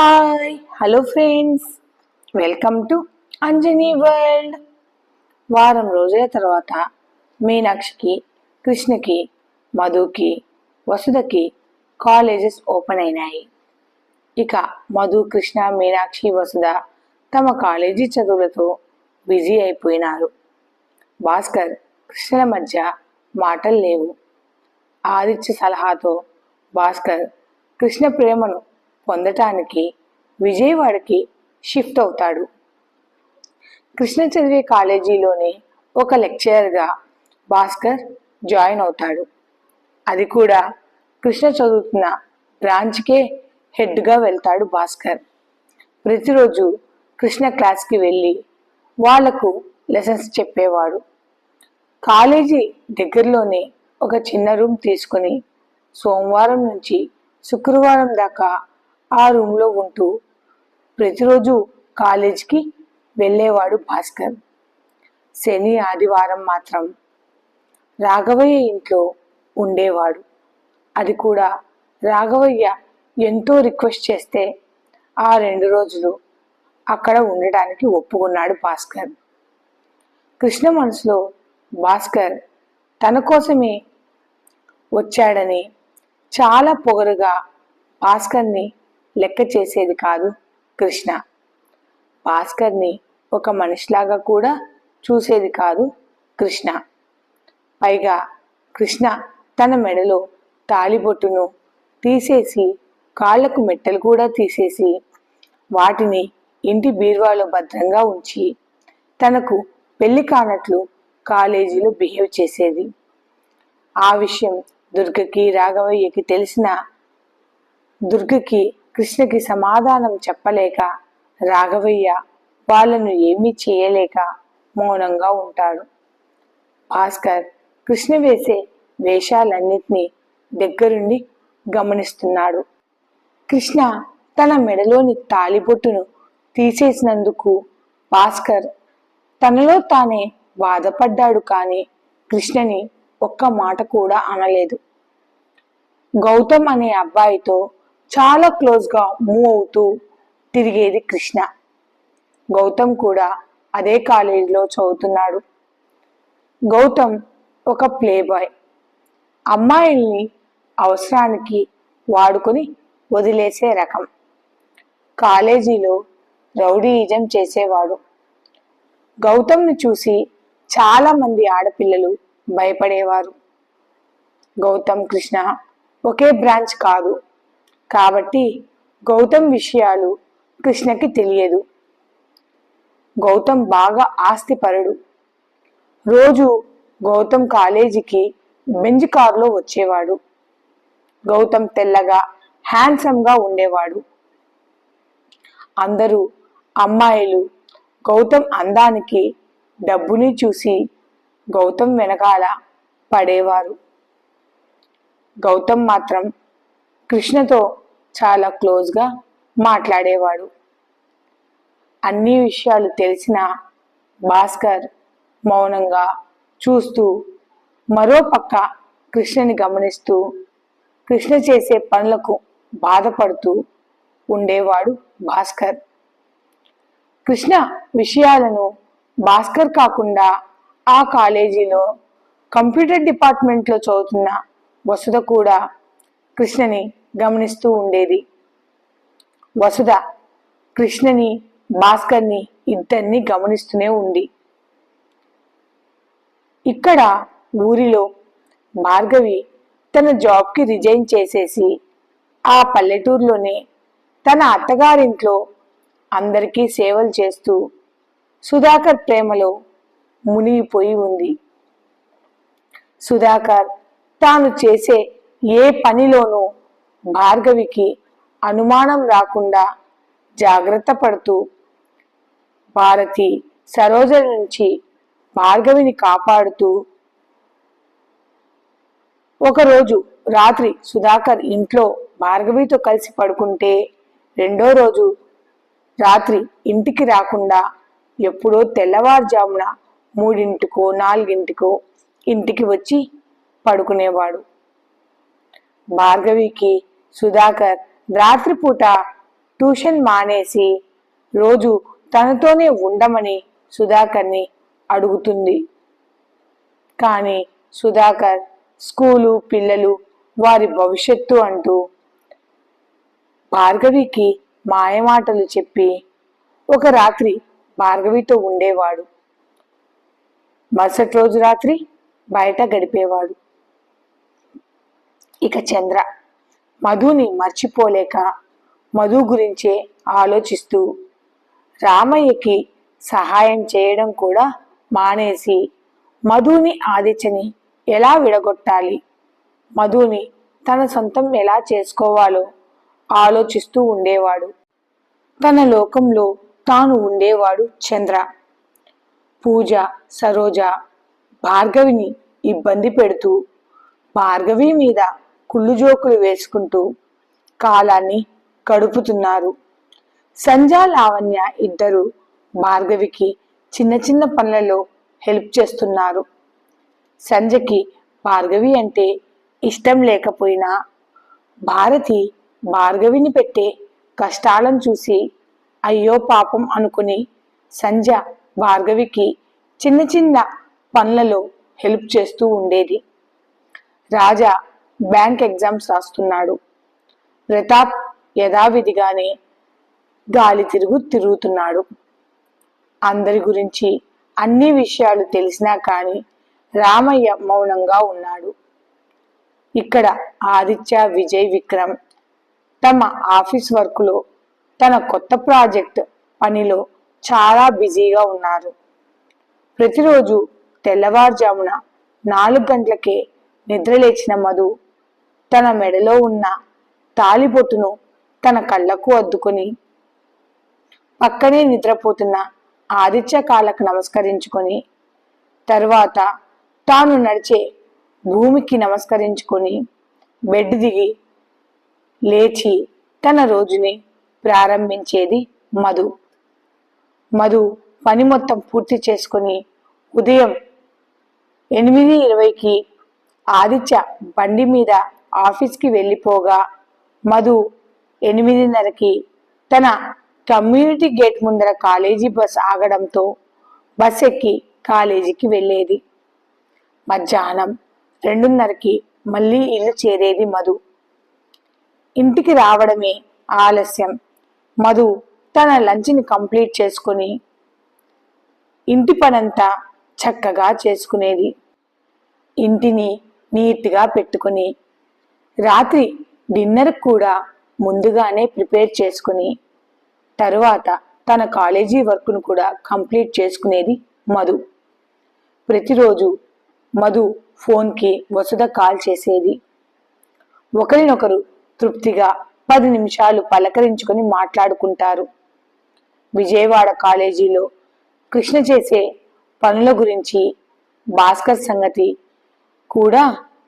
Hi hello friends welcome to Anjani world వారం రోజుల తర్వాత మీనాక్షికి కృష్ణకి మధుకి వసుధకి కాలేజెస్ ఓపెన్ అయినాయి. ఇక మధు కృష్ణ మీనాక్షి వసుధ తమ కాలేజీ చదువులతో బిజీ అయిపోయినారు. భాస్కర్ కృష్ణల మధ్య మాటలు లేవు. ఆదిత్య సలహాతో భాస్కర్ కృష్ణ ప్రేమను పొందటానికి విజయవాడకి షిఫ్ట్ అవుతాడు. కృష్ణ చదివే కాలేజీలోనే ఒక లెక్చరర్గా భాస్కర్ జాయిన్ అవుతాడు. అది కూడా కృష్ణ చదువుతున్న బ్రాంచ్కే హెడ్గా వెళ్తాడు భాస్కర్. ప్రతిరోజు కృష్ణ క్లాస్కి వెళ్ళి వాళ్ళకు లెసన్స్ చెప్పేవాడు. కాలేజీ దగ్గరలోనే ఒక చిన్న రూమ్ తీసుకుని సోమవారం నుంచి శుక్రవారం దాకా ఆ రూమ్లో ఉంటూ ప్రతిరోజు కాలేజీకి వెళ్ళేవాడు భాస్కర్. శని ఆదివారం మాత్రం రాఘవయ్య ఇంట్లో ఉండేవాడు. అది కూడా రాఘవయ్య ఎంతో రిక్వెస్ట్ చేస్తే ఆ రెండు రోజులు అక్కడ ఉండటానికి ఒప్పుకున్నాడు భాస్కర్. కృష్ణ మనసులో భాస్కర్ తన కోసమే వచ్చాడని చాలా పొగరుగా భాస్కర్ని లెక్క చేసేది కాదు కృష్ణ. భాస్కర్ని ఒక మనిషిలాగా కూడా చూసేది కాదు కృష్ణ. పైగా కృష్ణ తన మెడలో తాలిబొట్టును తీసేసి కాళ్ళకు మెట్టలు కూడా తీసేసి వాటిని ఇంటి బీరువాలో భద్రంగా ఉంచి తనకు పెళ్ళి కానట్లు కాలేజీలో బిహేవ్ చేసేది. ఆ విషయం దుర్గకి రాఘవయ్యకి తెలిసిన దుర్గకి కృష్ణకి సమాధానం చెప్పలేక రాఘవయ్య వాళ్ళను ఏమీ చేయలేక మౌనంగా ఉంటాడు. భాస్కర్ కృష్ణ వేసే వేషాలన్నిటినీ దగ్గరుండి గమనిస్తున్నాడు. కృష్ణ తన మెడలోని తాలిబొట్టును తీసేసినందుకు భాస్కర్ తనలో తానే బాధపడ్డాడు కానీ కృష్ణని ఒక్క మాట కూడా అనలేదు. గౌతమ్ అనే అబ్బాయితో చాలా క్లోజ్గా మూవ్ అవుతూ తిరిగేది కృష్ణ. గౌతమ్ కూడా అదే కాలేజీలో చదువుతున్నాడు. గౌతమ్ ఒక ప్లే బాయ్ అమ్మాయిల్ని అవసరానికి వాడుకొని వదిలేసే రకం. కాలేజీలో రౌడీయిజం చేసేవాడు. గౌతమ్ని చూసి చాలామంది ఆడపిల్లలు భయపడేవారు. గౌతమ్ కృష్ణ ఒకే బ్రాంచ్ కాదు. కాబట్టి గౌతమ్ విషయాలు కృష్ణకి తెలియదు. గౌతమ్ బాగా ఆస్తిపరుడు. రోజు గౌతమ్ కాలేజీకి బెంజ్ కారులో వచ్చేవాడు. గౌతమ్ తెల్లగా హ్యాండ్సమ్గా ఉండేవాడు. అందరూ అమ్మాయిలు గౌతమ్ అందానికి డబ్బుని చూసి గౌతమ్ వెనకాల పడేవారు. గౌతమ్ మాత్రం కృష్ణతో చాలా క్లోజ్గా మాట్లాడేవాడు. అన్ని విషయాలు తెలిసిన భాస్కర్ మౌనంగా చూస్తూ మరో పక్క కృష్ణని గమనిస్తూ కృష్ణ చేసే పనులకు బాధపడుతూ ఉండేవాడు భాస్కర్. కృష్ణ విషయాలను భాస్కర్ కాకుండా ఆ కాలేజీలో కంప్యూటర్ డిపార్ట్మెంట్లో చదువుతున్న వసుధ కూడా కృష్ణని గమనిస్తూ ఉండేది. వసుధ కృష్ణని భాస్కర్ని ఇద్దరిని గమనిస్తూనే ఉంది. ఇక్కడ ఊరిలో భార్గవి తన జాబ్కి రిజైన్ చేసేసి ఆ పల్లెటూరులోనే తన అత్తగారింట్లో అందరికీ సేవలు చేస్తూ సుధాకర్ ప్రేమలో మునిగిపోయి ఉంది. సుధాకర్ తాను చేసే ఏ పనిలోనూ భార్గవికి అనుమానం రాకుండా జాగ్రత్త పడుతూ భారతి సరోజ నుంచి భార్గవిని కాపాడుతూ ఒకరోజు రాత్రి సుధాకర్ ఇంట్లో భార్గవితో కలిసి పడుకుంటే రెండో రోజు రాత్రి ఇంటికి రాకుండా ఎప్పుడో తెల్లవారుజామున మూడింటికో నాలుగింటికో ఇంటికి వచ్చి పడుకునేవాడు. భార్గవికి సుధాకర్ రాత్రిపూట ట్యూషన్ మానేసి రోజు తనతోనే ఉండమని సుధాకర్ని అడుగుతుంది. కానీ సుధాకర్ స్కూలు పిల్లలు వారి భవిష్యత్తు అంటూ భార్గవికి మాయమాటలు చెప్పి ఒక రాత్రి భార్గవితో ఉండేవాడు. మరుసటి రోజు రాత్రి బయట గడిపేవాడు. ఇక చంద్ర. మధుని మర్చిపోలేక మధు గురించే ఆలోచిస్తూ రామయ్యకి సహాయం చేయడం కూడా మానేసి మధుని ఆదిత్యని ఎలా విడగొట్టాలి? మధుని తన సొంతం ఎలా చేసుకోవాలో ఆలోచిస్తూ ఉండేవాడు. తన లోకంలో తాను ఉండేవాడు చంద్ర. పూజ సరోజ భార్గవిని ఇబ్బంది పెడుతూ భార్గవి మీద కుళ్ళు జోకులు వేసుకుంటూ కాలాన్ని గడుపుతున్నారు. సంజా లావణ్య ఇద్దరు భార్గవికి చిన్న చిన్న పనులలో హెల్ప్ చేస్తున్నారు. సంజకి భార్గవి అంటే ఇష్టం లేకపోయినా భారతి భార్గవిని పెట్టే కష్టాలను చూసి అయ్యో పాపం అనుకుని సంజ భార్గవికి చిన్న చిన్న పనులలో హెల్ప్ చేస్తూ ఉండేది. రాజా బ్యాంక్ ఎగ్జామ్స్ రాస్తున్నాడు. ప్రతాప్ యథావిధిగానే గాలి తిరుగు తిరుగుతున్నాడు. అందరి గురించి అన్ని విషయాలు తెలిసినా కానీ రామయ్య మౌనంగా ఉన్నాడు. ఇక్కడ ఆదిత్య విజయ్ విక్రమ్ తమ ఆఫీస్ వర్క్లో తన కొత్త ప్రాజెక్ట్ పనిలో చాలా బిజీగా ఉన్నారు. ప్రతిరోజు తెల్లవారుజామున నాలుగు గంటలకే నిద్రలేచిన మధు తన మెడలో ఉన్న తాలిబొట్టును తన కళ్ళకు అద్దుకొని పక్కనే నిద్రపోతున్న ఆదిత్య కాళ్ళకు నమస్కరించుకొని తర్వాత తాను నడిచే భూమికి నమస్కరించుకొని బెడ్ దిగి లేచి తన రోజుని ప్రారంభించేది మధు. మధు పని మొత్తం పూర్తి చేసుకొని ఉదయం ఎనిమిది ఇరవైకి ఆదిత్య బండి మీద ఆఫీస్కి వెళ్ళిపోగా మధు ఎనిమిదిన్నరకి తన కమ్యూనిటీ గేట్ ముందర కాలేజీ బస్ ఆగడంతో బస్ ఎక్కి కాలేజీకి వెళ్ళేది. మధ్యాహ్నం రెండున్నరకి మళ్ళీ ఇల్లు చేరేది మధు. ఇంటికి రావడమే ఆలస్యం. మధు తన లంచ్ని కంప్లీట్ చేసుకుని ఇంటి పనంతా చక్కగా చేసుకునేది. ఇంటిని నీట్గా పెట్టుకుని రాత్రి డిన్నర్ కూడా ముందుగానే ప్రిపేర్ చేసుకుని తరువాత తన కాలేజీ వర్క్ను కూడా కంప్లీట్ చేసుకునేది మధు. ప్రతిరోజు మధు ఫోన్కి వసుధ కాల్ చేసేది. ఒకరినొకరు తృప్తిగా పది నిమిషాలు పలకరించుకొని మాట్లాడుకుంటారు. విజయవాడ కాలేజీలో కృష్ణ చేసే పనుల గురించి భాస్కర్ సంగతి కూడా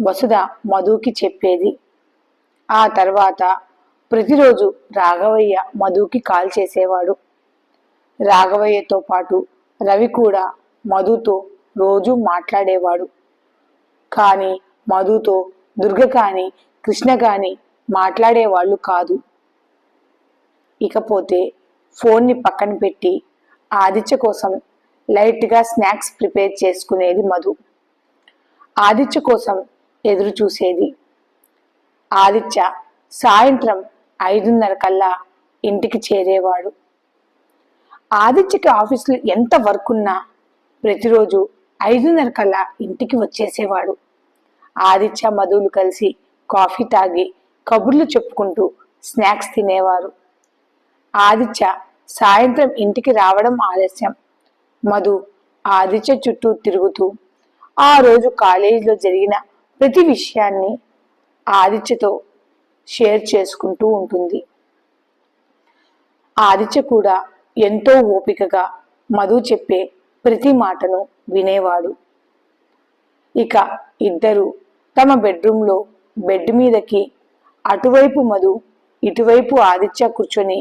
వసుధ మధుకి చెప్పేది. ఆ తర్వాత ప్రతిరోజు రాఘవయ్య మధుకి కాల్ చేసేవాడు. రాఘవయ్యతో పాటు రవి కూడా మధుతో రోజు మాట్లాడేవాడు. కానీ మధుతో దుర్గ కానీ కృష్ణ కానీ మాట్లాడేవాళ్ళు కాదు. ఇకపోతే ఫోన్ని పక్కన పెట్టి ఆదిత్య కోసం లైట్గా స్నాక్స్ ప్రిపేర్ చేసుకునేది మధు. ఆదిత్య కోసం ఎదురు చూసేది. ఆదిత్య సాయంత్రం ఐదున్నర కల్లా ఇంటికి చేరేవాడు. ఆదిత్యకి ఆఫీసులో ఎంత వర్క్ ఉన్నా ప్రతిరోజు ఐదున్నర కల్లా ఇంటికి వచ్చేసేవాడు. ఆదిత్య మధువులు కలిసి కాఫీ తాగి కబుర్లు చెప్పుకుంటూ స్నాక్స్ తినేవారు. ఆదిత్య సాయంత్రం ఇంటికి రావడం ఆలస్యం. మధు ఆదిత్య చుట్టూ తిరుగుతూ ఆ రోజు కాలేజీలో జరిగిన ప్రతి విషయాన్ని ఆదిత్యతో షేర్ చేసుకుంటూ ఉంటుంది. ఆదిత్య కూడా ఎంతో ఓపికగా మధు చెప్పే ప్రతి మాటను వినేవాడు. ఇక ఇద్దరు తమ బెడ్రూమ్లో బెడ్ మీదకి అటువైపు మధు ఇటువైపు ఆదిత్య కూర్చొని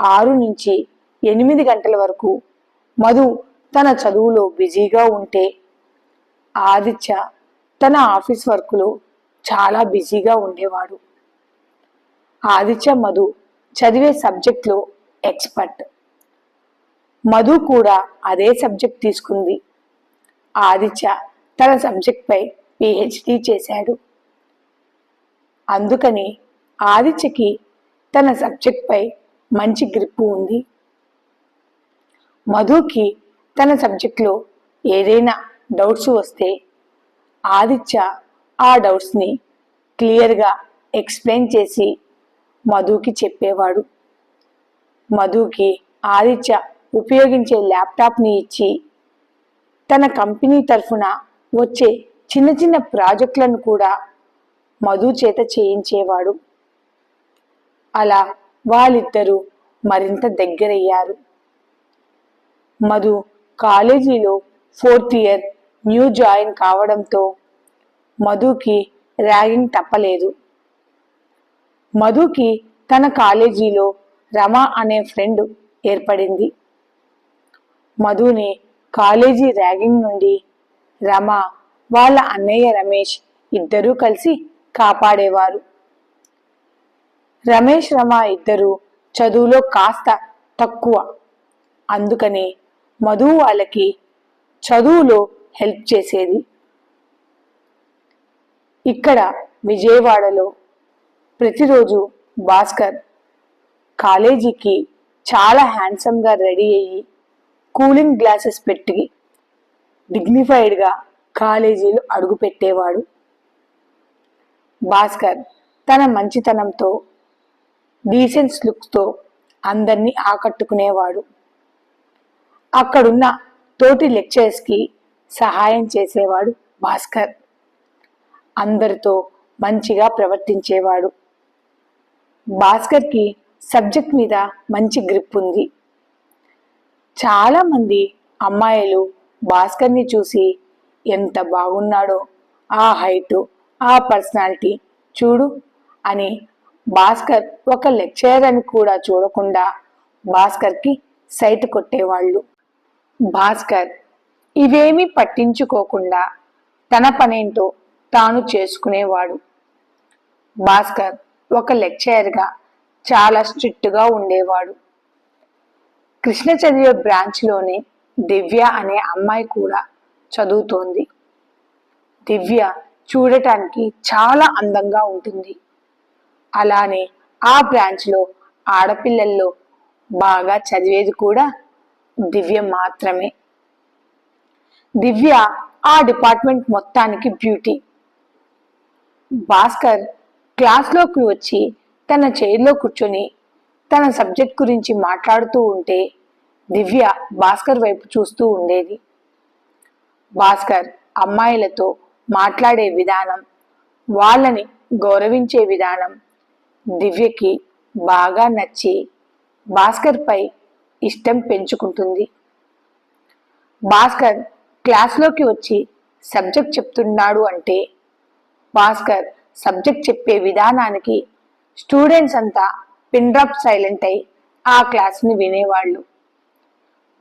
ఆరు నుంచి ఎనిమిది గంటల వరకు మధు తన చదువులో బిజీగా ఉంటే ఆదిత్య తన ఆఫీస్ వర్క్లో చాలా బిజీగా ఉండేవాడు. ఆదిత్య మధు చదివే సబ్జెక్ట్లో ఎక్స్పర్ట్. మధు కూడా అదే సబ్జెక్ట్ తీసుకుంది. ఆదిత్య తన సబ్జెక్ట్పై పిహెచ్డి చేశాడు. అందుకని ఆదిత్యకి తన సబ్జెక్ట్పై మంచి గ్రిప్పు ఉంది. మధుకి తన సబ్జెక్ట్లో ఏదైనా డౌట్స్ వస్తే ఆదిత్య ఆ డౌట్స్ని క్లియర్గా ఎక్స్ప్లెయిన్ చేసి మధుకి చెప్పేవాడు. మధుకి ఆదిత్య ఉపయోగించే ల్యాప్టాప్ని ఇచ్చి తన కంపెనీ తరఫున వచ్చే చిన్న చిన్న ప్రాజెక్టులను కూడా మధు చేత చేయించేవాడు. అలా వాళ్ళిద్దరూ మరింత దగ్గరయ్యారు. మధు కాలేజీలో ఫోర్త్ ఇయర్ న్యూ జాయిన్ కావడంతో మధుకి ర్యాగింగ్ తప్పలేదు. మధుకి తన కాలేజీలో రమ అనే ఫ్రెండ్ ఏర్పడింది. మధుని కాలేజీ ర్యాగింగ్ నుండి రమ వాళ్ళ అన్నయ్య రమేష్ ఇద్దరూ కలిసి కాపాడేవారు. రమేష్ రమ ఇద్దరు చదువులో కాస్త తక్కువ. అందుకని మధు వాళ్ళకి చదువులో హెల్ప్ చేసేది. ఇక్కడ విజయవాడలో ప్రతిరోజు భాస్కర్ కాలేజీకి చాలా హ్యాండ్సమ్గా రెడీ అయ్యి కూలింగ్ గ్లాసెస్ పెట్టి డిగ్నిఫైడ్గా కాలేజీలో అడుగుపెట్టేవాడు. భాస్కర్ తన మంచితనంతో డీసెన్స్ లుక్స్తో అందరినీ ఆకట్టుకునేవాడు. అక్కడున్న తోటి లెక్చర్స్కి సహాయం చేసేవాడు భాస్కర్. అందరితో మంచిగా ప్రవర్తించేవాడు. భాస్కర్కి సబ్జెక్ట్ మీద మంచి గ్రిప్ ఉంది. చాలామంది అమ్మాయిలు భాస్కర్ని చూసి ఎంత బాగున్నాడో ఆ హైటు ఆ పర్సనాలిటీ చూడు అని భాస్కర్ ఒక లెక్చరర్ అని కూడా చూడకుండా భాస్కర్కి సైట్ కొట్టేవాళ్ళు. భాస్కర్ ఇవేమీ పట్టించుకోకుండా తన పనేంటో తాను చేసుకునేవాడు. భాస్కర్ ఒక లెక్చరర్గా చాలా స్ట్రిక్ట్గా ఉండేవాడు. కృష్ణ చదివే బ్రాంచ్లోనే దివ్య అనే అమ్మాయి కూడా చదువుతోంది. దివ్య చూడటానికి చాలా అందంగా ఉంటుంది. అలానే ఆ బ్రాంచ్లో ఆడపిల్లల్లో బాగా చదివేది కూడా దివ్య మాత్రమే. దివ్య ఆ డిపార్ట్మెంట్ మొత్తానికి బ్యూటీ. భాస్కర్ క్లాస్లోకి వచ్చి తన చైర్లో కూర్చొని తన సబ్జెక్ట్ గురించి మాట్లాడుతూ ఉంటే దివ్య భాస్కర్ వైపు చూస్తూ ఉండేది. భాస్కర్ అమ్మాయిలతో మాట్లాడే విధానం వాళ్ళని గౌరవించే విధానం దివ్యకి బాగా నచ్చి భాస్కర్పై ఇష్టం పెంచుకుంటుంది. భాస్కర్ క్లాస్లోకి వచ్చి సబ్జెక్ట్ చెప్తున్నాడు అంటే భాస్కర్ సబ్జెక్ట్ చెప్పే విధానానికి స్టూడెంట్స్ అంతా పిన్డ్రాప్ సైలెంట్ అయి ఆ క్లాస్ని వినేవాళ్ళు.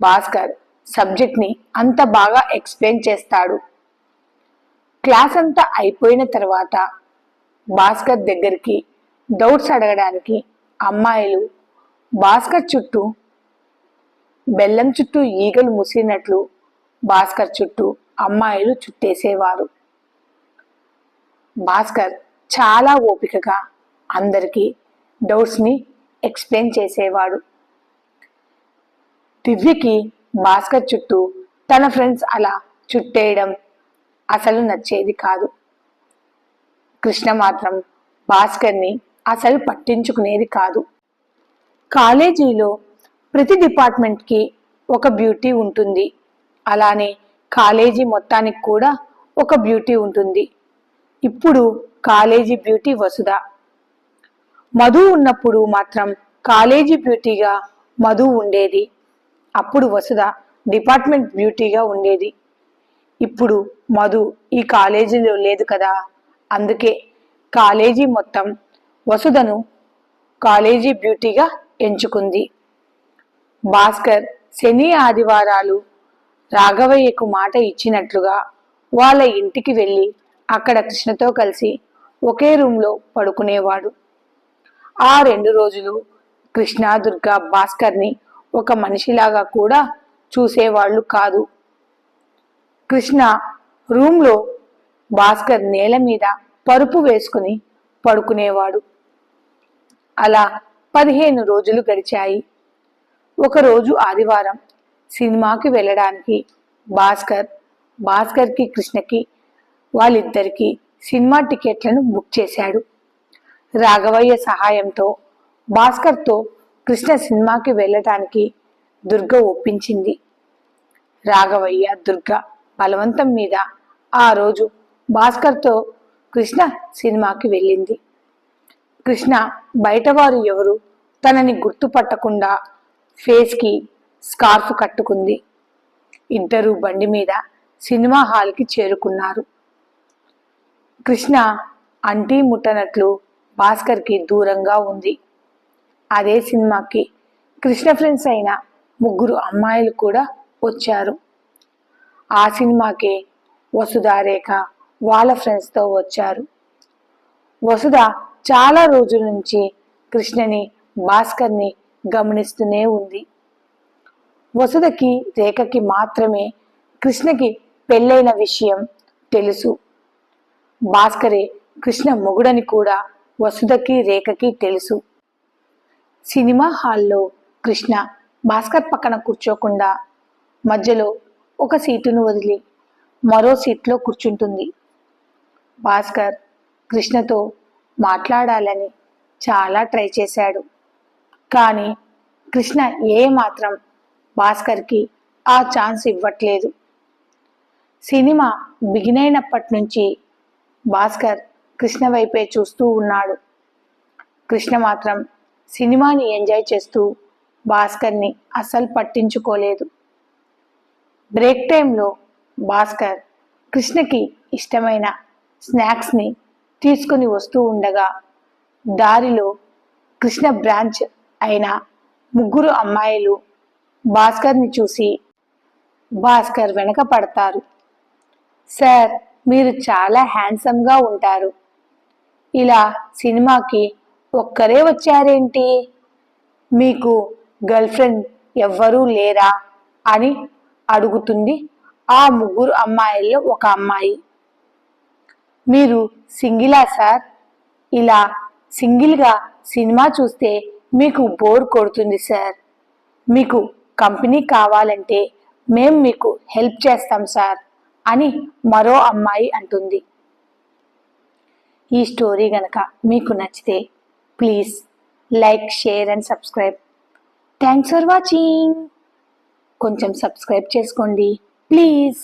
భాస్కర్ సబ్జెక్ట్ని అంత బాగా ఎక్స్ప్లెయిన్ చేస్తాడు. క్లాస్ అంతా అయిపోయిన తర్వాత భాస్కర్ దగ్గరికి డౌట్స్ అడగడానికి అమ్మాయిలు భాస్కర్ చుట్టూ బెల్లం చుట్టూ ఈగలు ముసిరినట్లు భాస్కర్ చుట్టూ అమ్మాయిలు చుట్టేసేవారు. భాస్కర్ చాలా ఓపికగా అందరికీ డౌట్స్ని ఎక్స్ప్లెయిన్ చేసేవాడు. దివ్యకి భాస్కర్ చుట్టూ తన ఫ్రెండ్స్ అలా చుట్టేయడం అసలు నచ్చేది కాదు. కృష్ణ మాత్రం భాస్కర్ని అసలు పట్టించుకునేది కాదు. కాలేజీలో ప్రతి డిపార్ట్మెంట్కి ఒక బ్యూటీ ఉంటుంది. అలానే కాలేజీ మొత్తానికి కూడా ఒక బ్యూటీ ఉంటుంది. ఇప్పుడు కాలేజీ బ్యూటీ వసుధ. మధు ఉన్నప్పుడు మాత్రం కాలేజీ బ్యూటీగా మధు ఉండేది. అప్పుడు వసుధ డిపార్ట్మెంట్ బ్యూటీగా ఉండేది. ఇప్పుడు మధు ఈ కాలేజీలో లేదు కదా. అందుకే కాలేజీ మొత్తం వసుధను కాలేజీ బ్యూటీగా ఎంచుకుంది. భాస్కర్ శని ఆదివారాలు రాఘవయ్యకు మాట ఇచ్చినట్లుగా వాళ్ళ ఇంటికి వెళ్ళి అక్కడ కృష్ణతో కలిసి ఒకే రూమ్లో పడుకునేవాడు. ఆ రెండు రోజులు కృష్ణ దుర్గా భాస్కర్ని ఒక మనిషిలాగా కూడా చూసేవాళ్ళు కాదు. కృష్ణ రూమ్లో భాస్కర్ నేల మీద పరుపు వేసుకుని పడుకునేవాడు. అలా పదిహేను రోజులు గడిచాయి. ఒకరోజు ఆదివారం సినిమాకి వెళ్ళడానికి భాస్కర్ భాస్కర్కి కృష్ణకి వాళ్ళిద్దరికి సినిమా టికెట్లను బుక్ చేశాడు. రాఘవయ్య సహాయంతో భాస్కర్తో కృష్ణ సినిమాకి వెళ్ళటానికి దుర్గ ఒప్పించింది. రాఘవయ్య దుర్గ బలవంతం మీద ఆ రోజు భాస్కర్తో కృష్ణ సినిమాకి వెళ్ళింది. కృష్ణ బయటవారు ఎవరు తనని గుర్తుపట్టకుండా ఫేస్కి స్కార్ఫ్ కట్టుకుంది. ఇద్దరు బండి మీద సినిమా హాల్కి చేరుకున్నారు. కృష్ణ అంటీ ముట్టనట్లు భాస్కర్కి దూరంగా ఉంది. అదే సినిమాకి కృష్ణ ఫ్రెండ్స్ అయిన ముగ్గురు అమ్మాయిలు కూడా వచ్చారు. ఆ సినిమాకి వసుధారేఖ వాళ్ళ ఫ్రెండ్స్తో వచ్చారు. వసుధ చాలా రోజుల నుంచి కృష్ణని భాస్కర్ని గమనిస్తూనే ఉంది. వసుధకి రేఖకి మాత్రమే కృష్ణకి పెళ్ళైన విషయం తెలుసు. భాస్కరే కృష్ణ మొగుడని కూడా వసుధకి రేఖకి తెలుసు. సినిమా హాల్లో కృష్ణ భాస్కర్ పక్కన కూర్చోకుండా మధ్యలో ఒక సీటును వదిలి మరో సీట్లో కూర్చుంటుంది. భాస్కర్ కృష్ణతో మాట్లాడాలని చాలా ట్రై చేశాడు. కానీ కృష్ణ ఏ మాత్రం భాస్కర్కి ఆ ఛాన్స్ ఇవ్వట్లేదు. సినిమా బిగిన్ అయినప్పటి నుంచి భాస్కర్ కృష్ణ వైపే చూస్తూ ఉన్నాడు. కృష్ణ మాత్రం సినిమాని ఎంజాయ్ చేస్తూ భాస్కర్ని అస్సలు పట్టించుకోలేదు. బ్రేక్ టైంలో భాస్కర్ కృష్ణకి ఇష్టమైన స్నాక్స్ని తీసుకుని వస్తూ ఉండగా దారిలో కృష్ణ బ్రాంచ్ అయిన ముగ్గురు అమ్మాయిలు భాస్కర్ని చూసి భాస్కర్ వెనక పడతారు. సార్ మీరు చాలా హ్యాండ్సమ్గా ఉంటారు. ఇలా సినిమాకి ఒక్కరే వచ్చారేంటి? మీకు గర్ల్ ఫ్రెండ్ ఎవ్వరూ లేరా? అని అడుగుతుంది ఆ ముగ్గురు అమ్మాయిల్లో ఒక అమ్మాయి. మీరు సింగిలా సార్. ఇలా సింగిల్గా సినిమా చూస్తే మీకు బోర్ కొడుతుంది సార్. మీకు కంపెనీ కావాలంటే మేం మీకు హెల్ప్ చేస్తాం సార్ అని మరో అమ్మాయి అంటుంది. ఈ స్టోరీ గనక మీకు నచ్చితే please like share and subscribe. Thanks for watching. కొంచెం సబ్స్క్రైబ్ చేసుకోండి. ప్లీజ్.